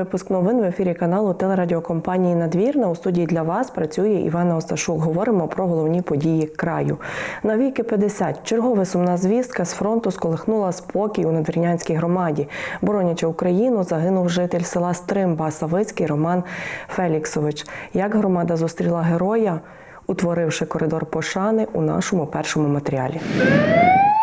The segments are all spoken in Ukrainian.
Випуск новин в ефірі каналу телерадіокомпанії Надвірна. У студії для вас працює Івана Осташук. Говоримо про головні події краю. На віки 50 чергова сумна звістка з фронту сколихнула спокій у надвірнянській громаді. Боронячи Україну, загинув житель села Стрим Басавицький Роман Феліксович. Як громада зустріла героя, утворивши коридор пошани у нашому першому матеріалі. –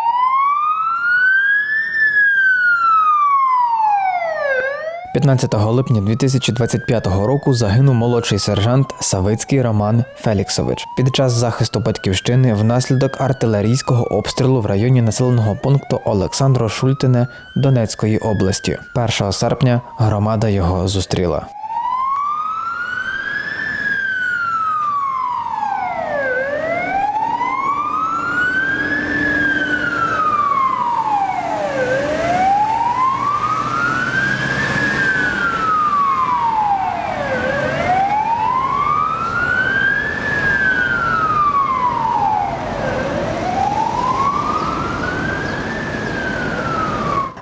15 липня 2025 року загинув молодший сержант Савицький Роман Феліксович під час захисту батьківщини внаслідок артилерійського обстрілу в районі населеного пункту Олександро Шультине Донецької області. 1 серпня громада його зустріла.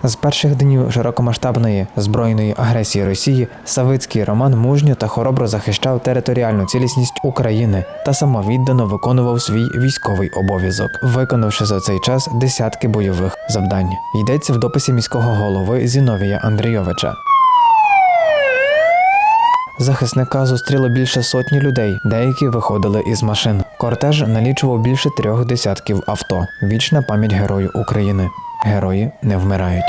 З перших днів широкомасштабної збройної агресії Росії Савицький Роман мужньо та хоробро захищав територіальну цілісність України та самовіддано виконував свій військовий обов'язок, виконавши за цей час десятки бойових завдань. Йдеться в дописі міського голови Зіновія Андрійовича. Захисника зустріло більше сотні людей, деякі виходили із машин. Кортеж налічував більше трьох десятків авто. Вічна пам'ять герою України. Герої не вмирають.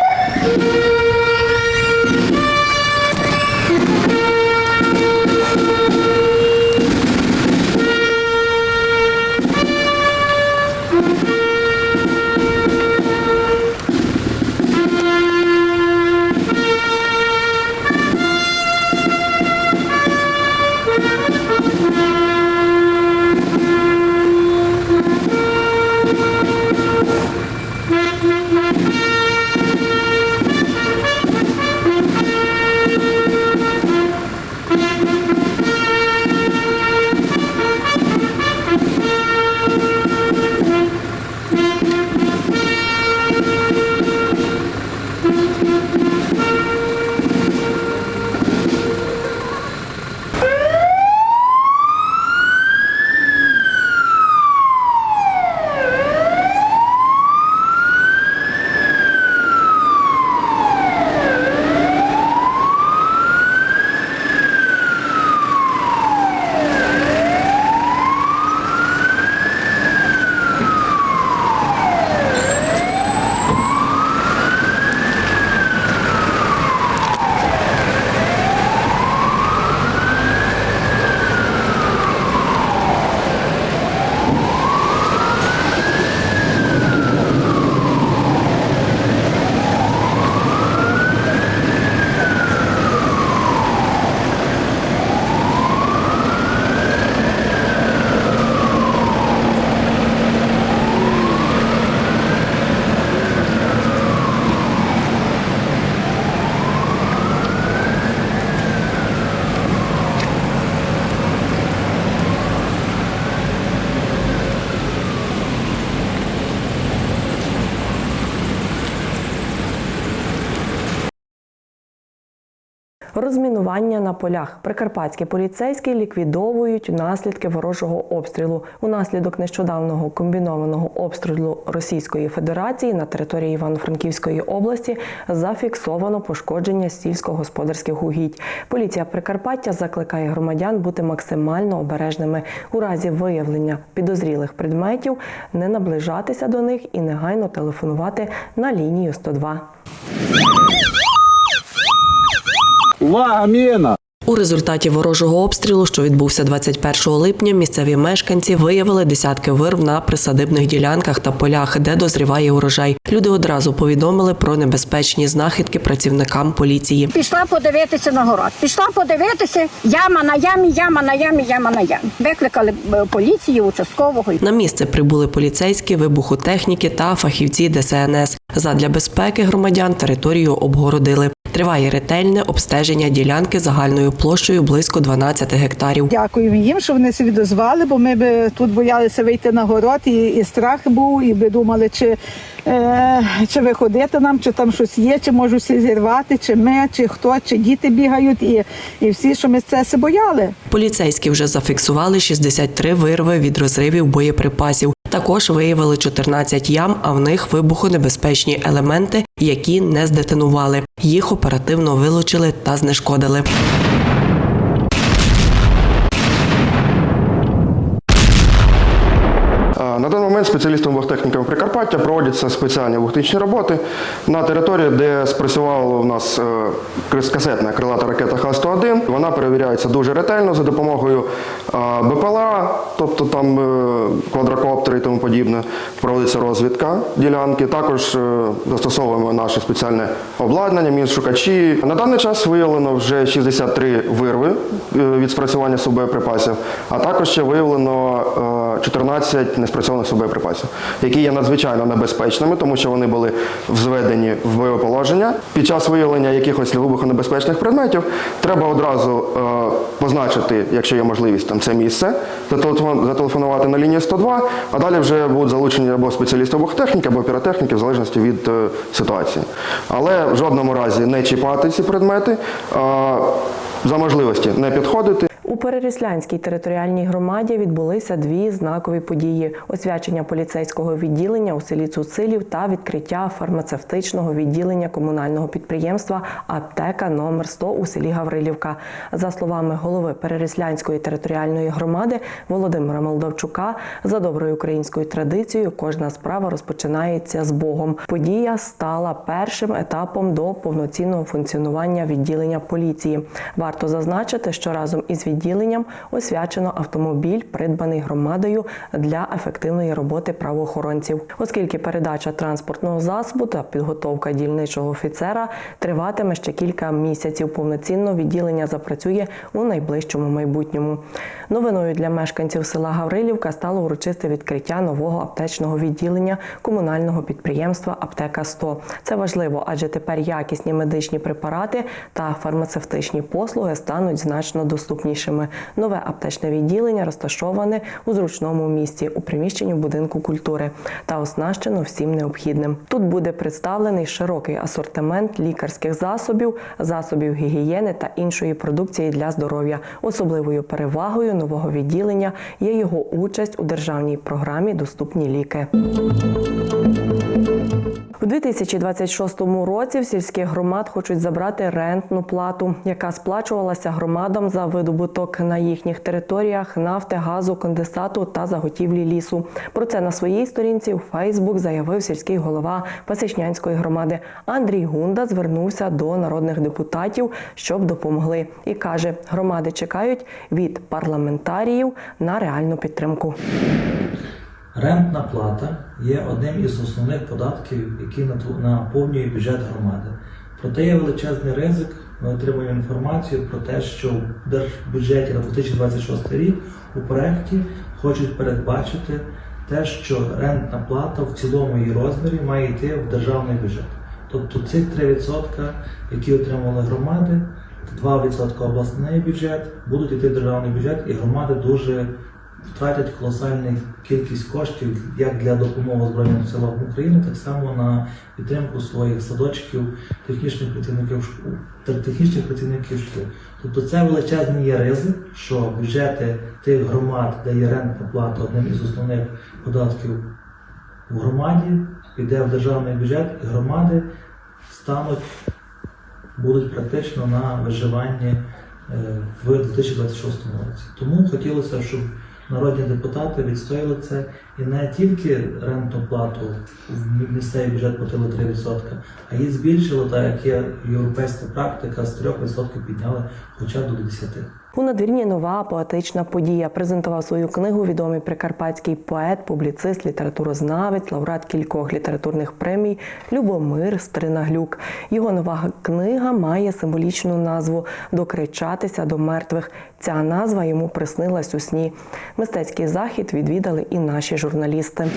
Розмінування на полях. Прикарпатські поліцейські ліквідовують наслідки ворожого обстрілу. Унаслідок нещодавнього комбінованого обстрілу Російської Федерації на території Івано-Франківської області зафіксовано пошкодження сільськогосподарських угідь. Поліція Прикарпаття закликає громадян бути максимально обережними у разі виявлення підозрілих предметів, не наближатися до них і негайно телефонувати на лінію 102. Увага, міна! У результаті ворожого обстрілу, що відбувся 21 липня, місцеві мешканці виявили десятки вирв на присадибних ділянках та полях, де дозріває урожай. Люди одразу повідомили про небезпечні знахідки працівникам поліції. Пішла подивитися на город. Пішла подивитися, яма на ямі, яма на ямі, яма на ямі. Викликали е, поліцію, участкового. На місце прибули поліцейські, вибухотехніки та фахівці ДСНС. Задля безпеки громадян територію обгородили. Триває ретельне обстеження ділянки загальною площею близько 12 гектарів. Дякуємо їм, що вони собі дозвали, бо ми би тут боялися вийти на город, і, і страх був, і би думали, чи, е, чи виходити нам, чи там щось є, чи можуть всі зірвати, чи ми, чи хто, чи діти бігають, і, і всі, що ми це бояли. Поліцейські вже зафіксували 63 вирви від розривів боєприпасів. Також виявили 14 ям, а в них вибухонебезпечні елементи, які не здетонували. Їх оперативно вилучили та знешкодили. А, На даний момент спеціалістами вахтехніками Прикарпаття проводяться спеціальні вахтичні роботи на території, де спрацювала у нас е, касетна крилата ракета Х-101. Вона перевіряється дуже ретельно за допомогою БПЛА, тобто там е, квадрокоптери і тому подібне. Проводиться розвідка ділянки. Також е, застосовуємо наше спеціальне обладнання, міншукачі. На даний час виявлено вже 63 вирви від спрацювання субоєприпасів, а також ще виявлено е, 14 неспрацьованих субоєприпасів, які є надзвичайно небезпечними, тому що вони були взведені в бойове положення. Під час виявлення якихось вибухонебезпечних предметів треба одразу е, позначити, якщо є можливість, там це місце, зателефон- зателефонувати на лінію 102, а далі вже будуть залучені або спеціалісти або техніки, або піротехніки, в залежності від е, ситуації. Але в жодному разі не чіпати ці предмети, а за можливості не підходити. У Переріслянській територіальній громаді відбулися дві знакові події: освячення поліцейського відділення у селі Цуцилів та відкриття фармацевтичного відділення комунального підприємства Аптека номер 100 у селі Гаврилівка. За словами голови Переріслянської територіальної громади Володимира Молдовчука, за доброю українською традицією кожна справа розпочинається з Богом. Подія стала першим етапом до повноцінного функціонування відділення поліції. Варто зазначити, що разом із відділенням освячено автомобіль, придбаний громадою для ефективної роботи правоохоронців, оскільки передача транспортного засобу та підготовка дільничого офіцера триватиме ще кілька місяців. Повноцінно відділення запрацює у найближчому майбутньому. Новиною для мешканців села Гаврилівка стало урочисте відкриття нового аптечного відділення комунального підприємства Аптека 100. Це важливо, адже тепер якісні медичні препарати та фармацевтичні послуги стануть значно доступнішими. Нове аптечне відділення розташоване у зручному місці у приміщенні будинку культури та оснащено всім необхідним. Тут буде представлений широкий асортимент лікарських засобів, засобів гігієни та іншої продукції для здоров'я. Особливою перевагою нового відділення є його участь у державній програмі Доступні ліки. У 2026 році в сільських громад хочуть забрати рентну плату, яка сплачувалася громадам за видобуток на їхніх територіях нафти, газу, конденсату та заготівлі лісу. Про це на своїй сторінці у Фейсбук заявив сільський голова Пасічнянської громади Андрій Гунда. Звернувся до народних депутатів, щоб допомогли, і каже: громади чекають від парламентаріїв на реальну підтримку. Рентна плата є одним із основних податків, який наповнює бюджет громади. Проте є величезний ризик. Ми отримуємо інформацію про те, що в держбюджеті на 2026 рік у проєкті хочуть передбачити те, що рентна плата в цілому її розмірі має йти в державний бюджет. Тобто цих 3%, які отримали громади, 2% обласний бюджет, будуть йти в державний бюджет, і громади дуже втратять колосальну кількість коштів як для допомоги Збройним силам України, так само на підтримку своїх садочків, технічних працівників школ, та технічних працівників шкіл. Тобто це величезний є ризик, що бюджети тих громад, де є рентна плата одним із основних податків в громаді, піде в державний бюджет, і громади стануть будуть практично на виживанні е, в 2026 році. Тому хотілося, щоб народні депутати відстояли це і не тільки рентну плату в місцевий бюджет платили 3%, а її збільшили, так як є європейська практика, з 3% підняли хоча б до 10%. У надвірні нова поетична подія презентував свою книгу відомий прикарпатський поет, публіцист, літературознавець, лауреат кількох літературних премій Любомир Стринаглюк. Його нова книга має символічну назву Докричатися до мертвих. Ця назва йому приснилась у сні. Мистецький захід відвідали і наші журналісти.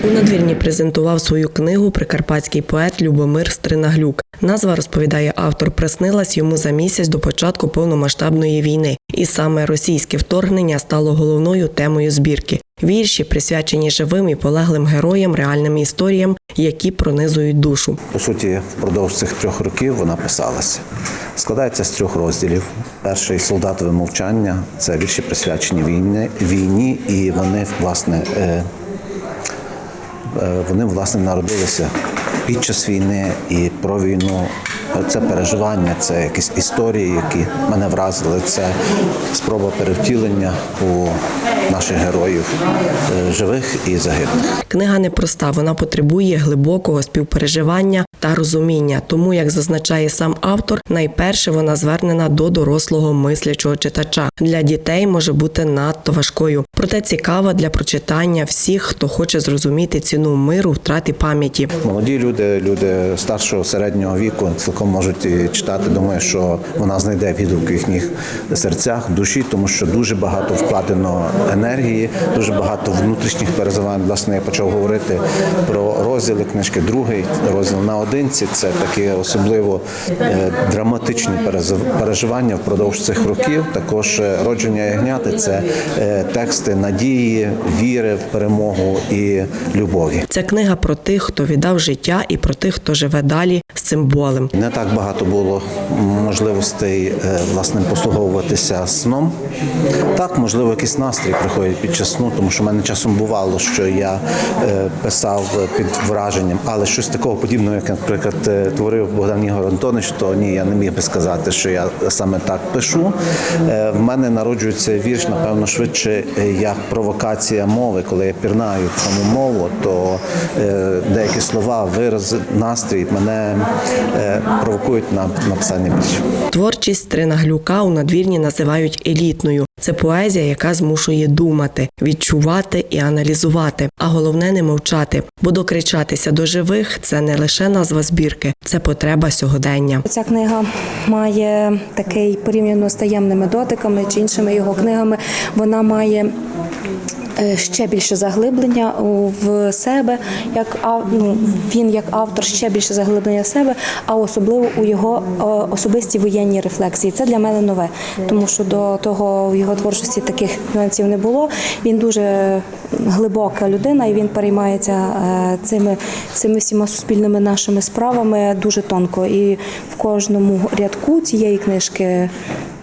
У надвірні презентував свою книгу прикарпатський поет Любомир Стринаглюк. Назва розповідає автор, приснилась йому за місяць до початку повномасштабної війни, і саме російське вторгнення стало головною темою збірки. Вірші присвячені живим і полеглим героям, реальним історіям, які пронизують душу. По суті, впродовж цих трьох років вона писалася. Складається з трьох розділів. Перший солдатове мовчання це вірші присвячені війні, війні, і вони власне е, вони власне народилися під час війни і про війну. Це переживання, це якісь історії, які мене вразили. Це спроба перевтілення у наших героїв е, живих і загиблих. Книга непроста, вона потребує глибокого співпереживання та розуміння. Тому, як зазначає сам автор, найперше вона звернена до дорослого мислячого читача. Для дітей може бути надто важкою, проте цікава для прочитання всіх, хто хоче зрозуміти ціну миру, втрати пам'яті. Молоді люди, люди старшого середнього віку цілком можуть читати. Думаю, що вона знайде відгук в їхніх серцях, душі, тому що дуже багато вкладено енергії, дуже багато внутрішніх переживань. Власне, я почав говорити про розділи книжки. Другий розділ наодинці це такі особливо е, драматичні переживання впродовж цих років. Також е, родження ягняти це е, тексти надії, віри в перемогу і любові. Ця книга про тих, хто віддав життя, і про тих, хто живе далі з цим болем. Не так багато було можливостей власне послуговуватися сном. Так, можливо, якийсь настрій приходить під час сну, тому що в мене часом бувало, що я писав під враженням, але щось такого подібного, як, наприклад, е, творив Богдан Ігор Антонович, то ні, я не міг би сказати, що я саме так пишу. Е, В мене народжується вірш, напевно, швидше як провокація мови. Коли я пірнаю саму мову, то е, деякі слова, вирази, настрій мене провокують на написання віршів. Творчість Стринаглюка у надвірні називають елітною. Це поезія, яка змушує думати, відчувати і аналізувати, а головне не мовчати. Бо докричатися до живих це не лише назва збірки, це потреба сьогодення. Ця книга має такий порівняно з таємними дотиками чи іншими його книгами. Вона має ще більше заглиблення в себе, як ну, він як автор ще більше заглиблення в себе, а особливо у його е, особисті воєнні рефлексії. Це для мене нове, тому що до того в його творчості таких нюансів не було. Він дуже глибока людина, і він переймається е, цими, цими всіма суспільними нашими справами дуже тонко. І в кожному рядку цієї книжки.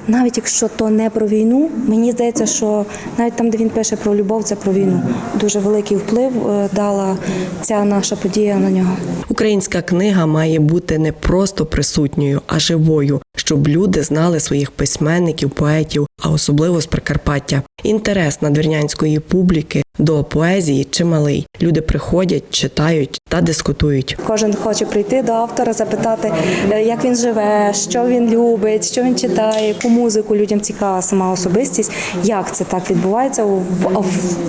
Навіть якщо то не про війну, мені здається, що навіть там, де він пише про любов, це про війну. Дуже великий вплив е, дала ця наша подія на нього. Українська книга має бути не просто присутньою, а живою, щоб люди знали своїх письменників, поетів, а особливо з Прикарпаття. Інтерес надвірнянської публіки до поезії чималий. Люди приходять, читають та дискутують. Кожен хоче прийти до автора, запитати, е, як він живе, що він любить, що він читає, яку музику людям цікава сама особистість, як це так відбувається.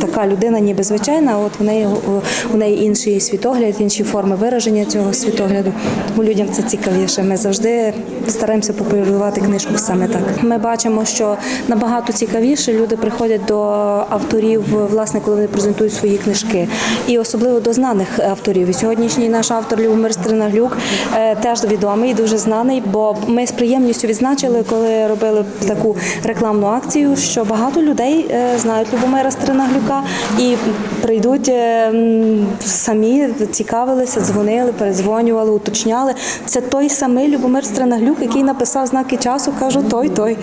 Така людина ніби звичайна, от в неї у неї інший світогляд, інші форми вираження цього світогляду. Тому людям це цікавіше. Ми завжди стараємося популяризувати книжку саме так. Ми бачимо, що набагато цікавіше люди приходять до авторів, власне, коли вони презентують свої книжки, і особливо до знаних авторів. І сьогоднішній наш автор Любомир Стринаглюк е, теж відомий, дуже знаний, бо ми з приємністю відзначили, коли робили таку рекламну акцію, що багато людей е, знають Любомира Стринаглюка і прийдуть е, самі, цікавилися, дзвонили, передзвонювали, уточняли. Це той самий Любомир Стринаглюк, який написав знаки часу. Кажу, той, той.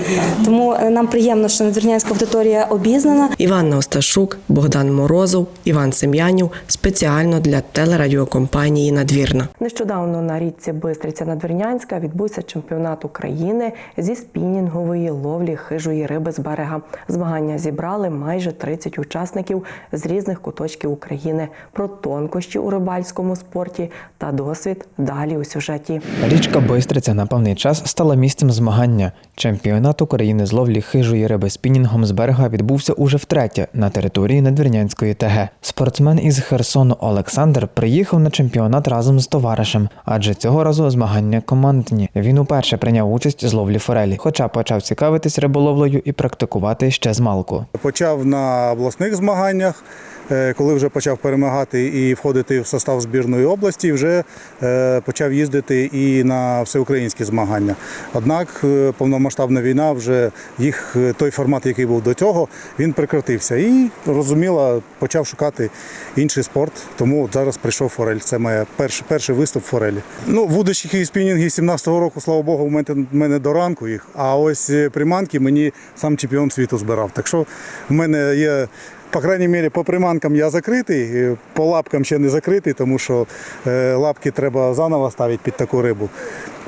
Тому е, нам приємно, що надвірнянська аудиторія обізнана. Іванна Осташук, Богдан Морозов, Іван Сем'янів спеціально для телерадіокомпанії Надвірна. Нещодавно на річці Бистриця Надвірнянська відбувся чемпіонат України зі спінінгової ловлі хижої риби з берега. Змагання зібрали майже 30 учасників з різних куточків України. Про тонкощі у рибальському спорті та досвід далі у сюжеті. Річка Бистриця на певний час стала місцем змагання. Чемпіонат України з ловлі хижої риби спінінгом з берега відбувся уже втретє на території Надвірнянської ТГ. Спортсмен із Херсону Олександр приїхав на чемпіонат разом з товаришем, адже цього разу змагання командні. Він уперше прийняв участь з ловлі форелі, хоча почав цікавитись риболовлею і практикувати ще з малку. Почав на обласних змаганнях. е, Коли вже почав перемагати і входити в состав збірної області, вже е, почав їздити і на всеукраїнські змагання. Однак е, повномасштабна війна вже їх той формат, який був до цього, він прекратився. І розуміло, почав шукати інший спорт. Тому зараз прийшов форель. Це моя перший, перший виступ форелі. Ну, вудочки і спінінги 17-го року, слава Богу, в мене, в мене до ранку їх. А ось е, приманки мені сам чемпіон світу збирав. Так що в мене є. По крайній мірі, по приманкам я закритий, е, по лапкам ще не закритий, тому що е, лапки треба заново ставити під таку рибу.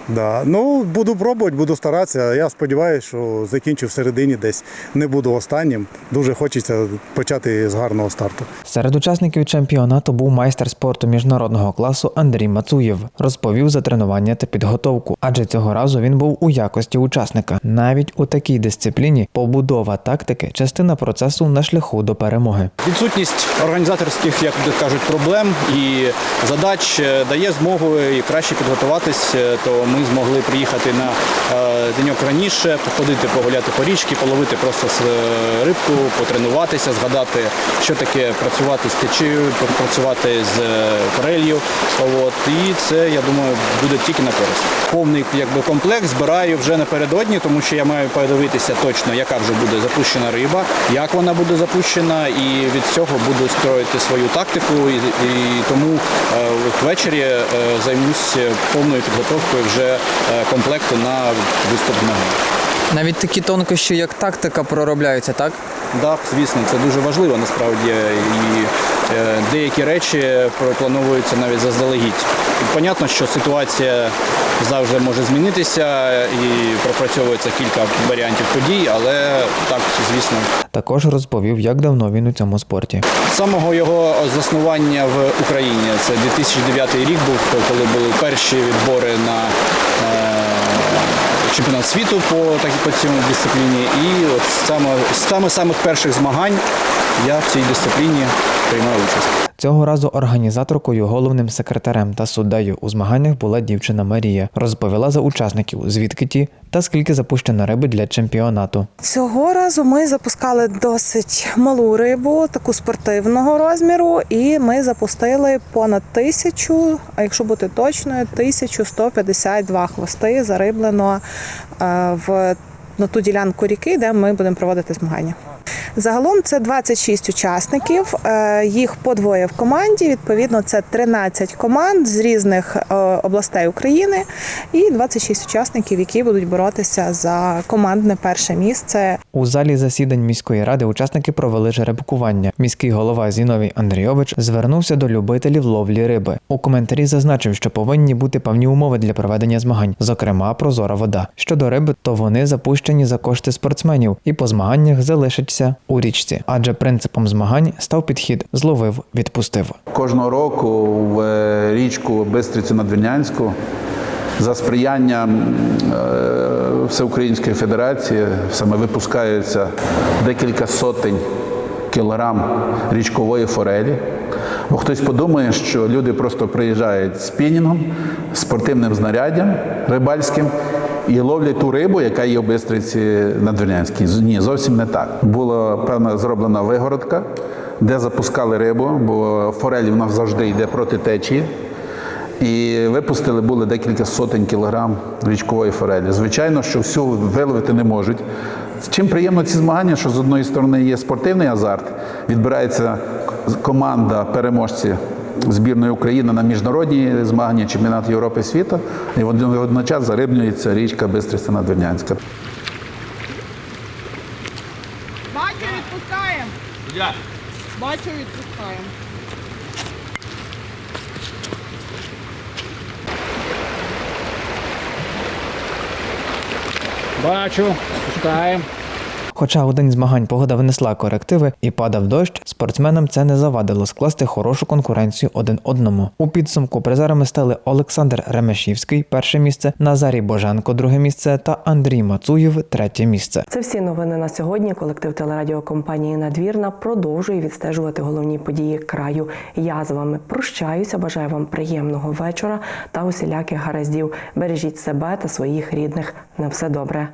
Да. Ну, буду пробувати, буду старатися. Я сподіваюся, що закінчу в середині десь. Не буду останнім. Дуже хочеться почати з гарного старту. Серед учасників чемпіонату був майстер спорту міжнародного класу Андрій Мацуєв. Розповів за тренування та підготовку, адже цього разу він був у якості учасника. Навіть у такій дисципліні побудова тактики частина процесу на шляху до перемоги. Відсутність організаторських, як кажуть, проблем і задач е, дає змогу і краще підготуватись. Е, То ми змогли приїхати на е, деньок раніше, походити, погуляти по річці, половити просто е, рибку, потренуватися, згадати, що таке працювати з течією, працювати з е, форелью. От і це я думаю буде тільки на користь. Повний якби комплект збираю вже напередодні, тому що я маю подивитися точно, яка вже буде запущена риба, як вона буде запущена, і від цього буду строїти свою тактику. І, і тому е, ввечері е, займусь повною підготовкою вже е, комплекту на виступ ноги. Навіть такі тонкощі, як тактика, проробляються, так? Так, звісно, це дуже важливо насправді. І е, деякі речі проплановуються навіть заздалегідь. І Понятно, що ситуація завжди може змінитися і пропрацьовується кілька варіантів подій, але так, звісно, Також розповів, як давно він у цьому спорті. з самого його заснування в Україні. Це 2009 рік був, коли були перші відбори на е, чемпіонат світу по по цьому дисципліні. І от саме з саме самих перших змагань я в цій дисципліні приймав участь. Цього разу організаторкою, головним секретарем та суддею у змаганнях була дівчина Марія. Розповіла за учасників, звідки ті та скільки запущено риби для чемпіонату. Цього разу ми запускали досить малу рибу, таку спортивного розміру, і ми запустили понад тисячу, а якщо бути точною, 1152 хвости зариблено е, в на ту ділянку ріки, де ми будемо проводити змагання. Загалом це 26 учасників, е, їх по двоє в команді. Відповідно, це 13 команд з різних е, областей України і 26 учасників, які будуть боротися за командне перше місце. У залі засідань міської ради учасники провели жеребкування. Міський голова Зіновій Андрійович звернувся до любителів ловлі риби. У коментарі зазначив, що повинні бути певні умови для проведення змагань, зокрема прозора вода. Щодо риби, то вони запущені за кошти спортсменів і по змаганнях залишаться у річці, адже принципом змагань став підхід зловив, відпустив. Кожного року в річку Бистрицю Надвірнянську за сприяння е, Всеукраїнської Федерації саме випускаються декілька сотень кілограм річкової форелі. Бо хтось подумає, що люди просто приїжджають з спінінгом, спортивним знаряддям рибальським і ловлять ту рибу, яка є в Бистриці Надвірнянській. Ні, зовсім не так. Була певна зроблена вигородка, де запускали рибу, бо форель у нас завжди йде проти течії. І випустили були декілька сотень кілограм річкової форелі. Звичайно, що всю виловити не можуть. Чим приємно ці змагання, що з одної сторони є спортивний азарт, відбирається команда переможці збірної України на міжнародні змагання чемпіонат Європи і світу, і водночас зарибнюється річка Бистриця Надвірнянська. Бачу, відпускаємо. Бачу, відпускаємо. Бачу, пускаємо. Хоча у день змагань погода внесла корективи і падав дощ, спортсменам це не завадило скласти хорошу конкуренцію один одному. У підсумку призерами стали Олександр Ремешівський, перше місце, Назарій Боженко, друге місце та Андрій Мацуєв, третє місце. Це всі новини на сьогодні. Колектив телерадіокомпанії Надвірна продовжує відстежувати головні події краю. Я з вами прощаюся. Бажаю вам приємного вечора та усіляких гараздів. Бережіть себе та своїх рідних. На все добре.